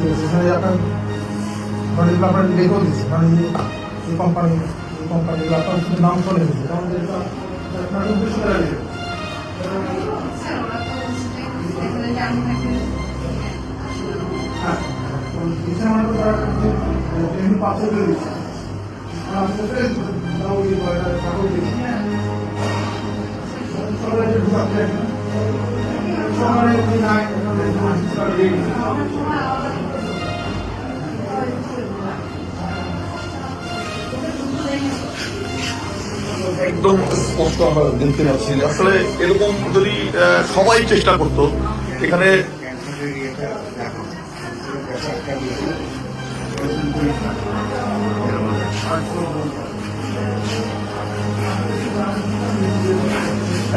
এখানে আপনার এগুলো আপনার লেখও দিচ্ছে মানে এই- কোম্পানি এই কোম্পানিগুলো নাম করে দিচ্ছে কারণ আপনার উদ্দেশ্য করা যায় একদম স্পষ্ট আমরা দেখতে পাচ্ছি আসলে এরকম যদি সবাই চেষ্টা করতো, এখানে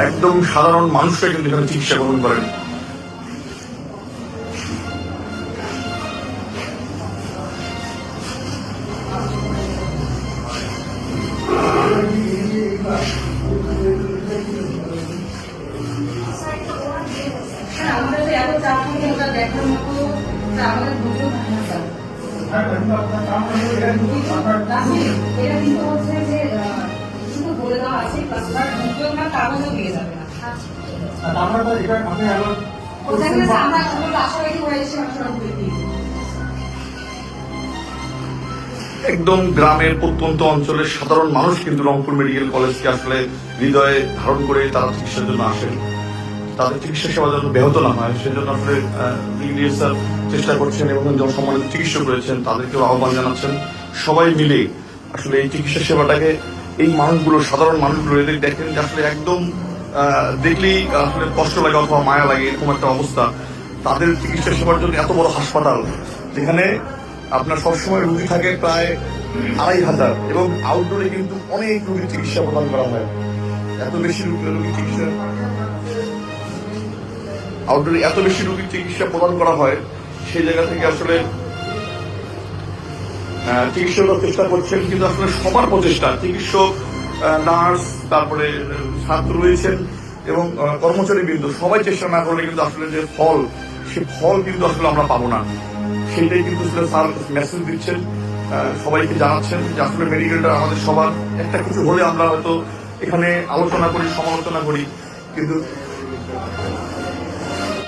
একদম সাধারণ মানুষরা কিন্তু এখানে চিকিৎসা গ্রহণ করেন। একদম গ্রামের প্রত্যন্ত অঞ্চলের সাধারণ মানুষ কিন্তু রংপুর মেডিকেল কলেজকে আসলে হৃদয়ে ধারণ করে তারা চিকিৎসার জন্য আসেন। তাদের চিকিৎসা সেবা যেন ব্যাহত না হয়, সেজন্য আসলে ব্রিগেডিয়ার স্যার চেষ্টা করছেন এবং যারা সম্মানিত চিকিৎসক রয়েছেন তাদেরকেও আহ্বান জানাচ্ছেন। সবাই মিলে আসলে এই চিকিৎসা সেবাটাকে, এই মানুষগুলো, সাধারণ মানুষগুলো, এদের দেখেন যে আসলে একদম দেখলেই আসলে কষ্ট লাগে অথবা মায়া লাগে, এরকম একটা অবস্থা। তাদের চিকিৎসা সেবার জন্য এত বড় হাসপাতাল, যেখানে আপনার সবসময় রুগী থাকে প্রায় আড়াই হাজার এবং আউটডোরে কিন্তু অনেক রুগীর চিকিৎসা প্রদান করা হয়। এত বেশি রুগী রুগীর চিকিৎসা আউটডোরে এত বেশি রুগীর চিকিৎসা প্রদান করা হয়, সেই জায়গা থেকে আসলে চিকিৎসকরা চেষ্টা করছেন, কিন্তু আসলে সবার প্রচেষ্টা। চিকিৎসক নার্স, তারপরে ছাত্র রয়েছেন এবং কর্মচারী বিন্দু সবাই চেষ্টা না করলে কিন্তু আসলে যে ফল সে ফল কিন্তু আসলে আমরা পাবো না। সেটাই কিন্তু আসলে স্যার মেসেজ দিচ্ছেন সবাইকে জানাচ্ছেন যে আসলে মেডিকেলটা আমাদের সবার, একটা কিছু হলে আমরা হয়তো এখানে আলোচনা করি, সমালোচনা করি, কিন্তু